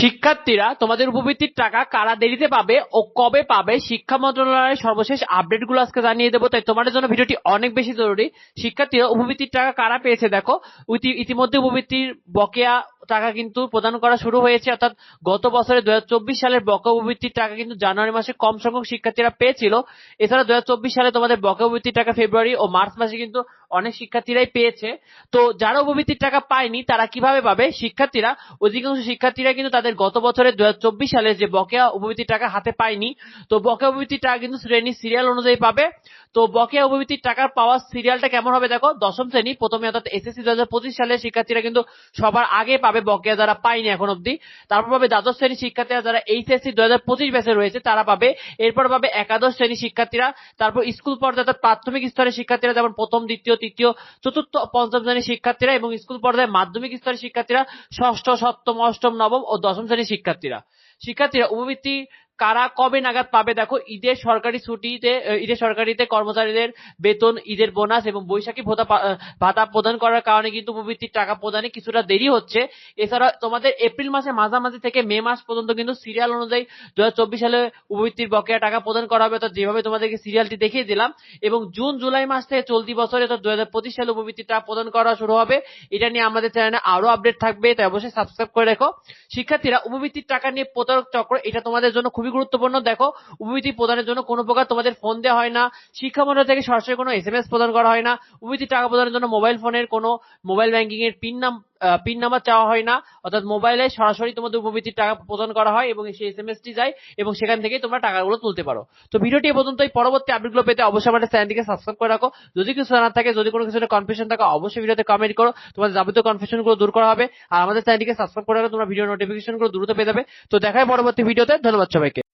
শিক্ষার্থীরা তোমাদের উপবৃত্তির টাকা কারা দেরিতে পাবে ও কবে পাবে, শিক্ষা মন্ত্রণালয়ের সর্বশেষ আপডেটগুলো আজকে জানিয়ে দেবো। তাই তোমাদের জন্য ভিডিওটি অনেক বেশি জরুরি। শিক্ষার্থীরা উপবৃত্তির টাকা কারা পেয়েছে দেখো। ইতি- ইতিমধ্যে উপবৃত্তির বকেয়া টাকা কিন্তু প্রদান করা শুরু হয়েছে। অর্থাৎ গত বছরে দু হাজার চব্বিশ সালের বকেয়া উপবৃত্তির টাকা কিন্তু জানুয়ারি মাসে কম সংখ্যক শিক্ষার্থীরা পেয়েছিল। এছাড়া দু হাজার চব্বিশ সালে তোমাদের বকেয়া উপবৃত্তির টাকা ফেব্রুয়ারি ও মার্চ মাসে কিন্তু অনেক শিক্ষার্থীরাই পেয়েছে। তো যারা উপবৃত্তির টাকা পায়নি, তারা কীভাবে পাবে? শিক্ষার্থীরা, অধিকাংশ শিক্ষার্থীরা কিন্তু তাদের গত বছরের দু হাজার চব্বিশ সালে যে বকেয়া উপবৃত্তির টাকা হাতে পায়নি, তো বকেয়া উপবৃত্তির টাকা কিন্তু শ্রেণি সিরিয়াল অনুযায়ী পাবে। তো বকেয়া উপবৃত্তির টাকার পাওয়ার সিরিয়ালটা কেমন হবে দেখো, দশম শ্রেণি, প্রথমে অর্থাৎ এসএসসি দু হাজার পঁচিশ সালের শিক্ষার্থীরা কিন্তু সবার আগে পাবে বকেয়া যারা পায়নি এখন অব্দি তারপর পাবে দ্বাদশ শ্রেণির শিক্ষার্থীরা যারা এইচএসসি দু হাজার পঁচিশ ব্যাচে রয়েছে, তারা পাবে। এরপর পাবে একাদশ শ্রেণির শিক্ষার্থীরা, তারপর স্কুল পর্যায়ে প্রাথমিক স্তরের শিক্ষার্থীরা যেমন প্রথম, দ্বিতীয় তৃতীয়, চতুর্থ পঞ্চম শ্রেণির শিক্ষার্থীরা এবং স্কুল পর্যায়ে মাধ্যমিক স্তরের শিক্ষার্থীরা, ষষ্ঠ, সপ্তম, অষ্টম, নবম ও দশম শ্রেণির শিক্ষার্থীরা। শিক্ষার্থীরা উপবৃত্তি কারা কবে নাগাদ পাবে? দেখো, ঈদের সরকারি ছুটিতে ঈদের সরকারিতে কর্মচারীদের বেতন, ঈদের বোনাস এবং বৈশাখী ভাতা ভাতা প্রদান করার কারণে কিন্তু উপবৃত্তির টাকা প্রদানে কিছুটা দেরি হচ্ছে। এছাড়া তোমাদের এপ্রিল মাসে মাঝামাঝি থেকে মে মাস পর্যন্ত কিন্তু সিরিয়াল অনুযায়ী দু চব্বিশ সালে উপবৃত্তির বকেয়া টাকা প্রদান করা হবে। অর্থাৎ যেভাবে তোমাদেরকে সিরিয়ালটি দেখিয়ে দিলাম, এবং জুন, জুলাই মাস থেকে চলতি বছরে অর্থাৎ দু হাজার পঁচিশ সালে উপবৃত্তির টাকা প্রদান করা শুরু হবে। এটা নিয়ে আমাদের চ্যানেলে আরও আপডেট থাকবে, তাই অবশ্যই সাবস্ক্রাইব করে রেখো। শিক্ষার্থীরা উপবৃত্তির টাকা নিয়ে প্রতারক চক্র, এটা তোমাদের জন্য খুবই গুরুত্বপূর্ণ। দেখো উপবৃত্তি প্রদানের জন্য কোনো প্রকার তোমাদের ফোন দেওয়া হয় না। শিক্ষা মন্ত্রণালয় থেকে সরাসরি কোনো এস প্রদান করা হয় না। উপবৃত্তি টাকা প্রদানের জন্য মোবাইল ফোনের কোনো মোবাইল ব্যাংকিং এর পিন নাম পিন নাম্বার চাওয়া হয় না। অর্থাৎ মোবাইলে সরাসরি তোমাদের উপবৃত্তির টাকা প্রদান করা হয় এবং সেই এসএমএস টি যায় এবং সেখান থেকেই তোমরা টাকাগুলো তুলতে পারো। তো ভিডিওটি এ পর্যন্তই পরবর্তী আপডেটগুলো পেতে অবশ্যই আমাদের চ্যানেলটিকে সাবস্ক্রাইব করে রাখো। যদি কিছু জানার থাকে, যদি কোনো কিছু কনফিউশন থাকে, অবশ্যই ভিডিওতে কমেন্ট করো। তোমাদের যাবতীয় কনফিউশনগুলো দূর করা হবে। আর আমাদের চ্যানেলটিকে সাবস্ক্রাইব করে রাখো, তোমরা ভিডিও নোটিফিকেশনগুলো দ্রুত পেয়ে যাবে। তো দেখায় পরবর্তী ভিডিওতে ধন্যবাদ সবাইকে।